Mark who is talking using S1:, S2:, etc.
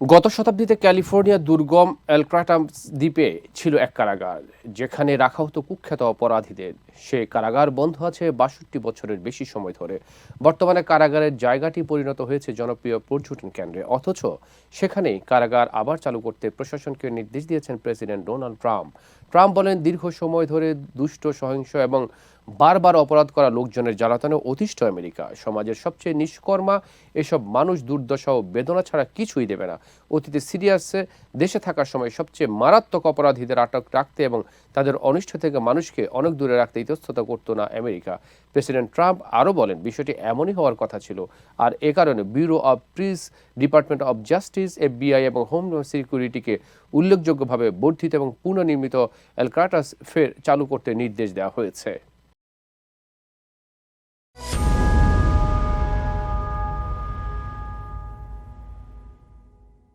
S1: গত শতাব্দীতে ক্যালিফোর্নিয়ার দুর্গম এলক্রাটামস দ্বীপে ছিল এক কারাগার, যেখানে রাখা হতো কুখ্যাত অপরাধীদের। সে কারাগার বন্ধ আছে বাষট্টি বছরের বেশি সময় ধরে। বর্তমানে কারাগারের জায়গাটি পরিণত হয়েছে জনপ্রিয় পর্যটন কেন্দ্রে। অথচ সেখানেই কারাগার আবার চালু করতে প্রশাসনকে নির্দেশ দিয়েছেন প্রেসিডেন্ট ডোনাল্ড ট্রাম্প। ট্রাম্প বলেন, দীর্ঘ সময় ধরে দুষ্ট, সহিংস এবং বারবার অপরাধ করা লোকজনের জ্বালাতনে অতিষ্ঠ আমেরিকা। সমাজের সবচেয়ে নিষ্কর্মা এসব মানুষ দুর্দশা ও বেদনা ছাড়া কিছুই দেবে না। অতীতে সিরিয়াসে দেশে থাকার সময় সবচেয়ে মারাত্মক অপরাধীদের আটক রাখতে এবং তাদের অনিষ্ট থেকে মানুষকে অনেক দূরে রাখতে ইতস্ততা করতো না আমেরিকা। প্রেসিডেন্ট ট্রাম্প আরও বলেন, বিষয়টি এমনই হওয়ার কথা ছিল। আর এ কারণে bureau of prisons department of justice, FBI এবং হোম সিকিউরিটিকে উল্লেখযোগ্যভাবে বর্ধিত এবং পুনর্নির্মিত এলক্রাটাস ফের চালু করতে নির্দেশ দেওয়া হয়েছে।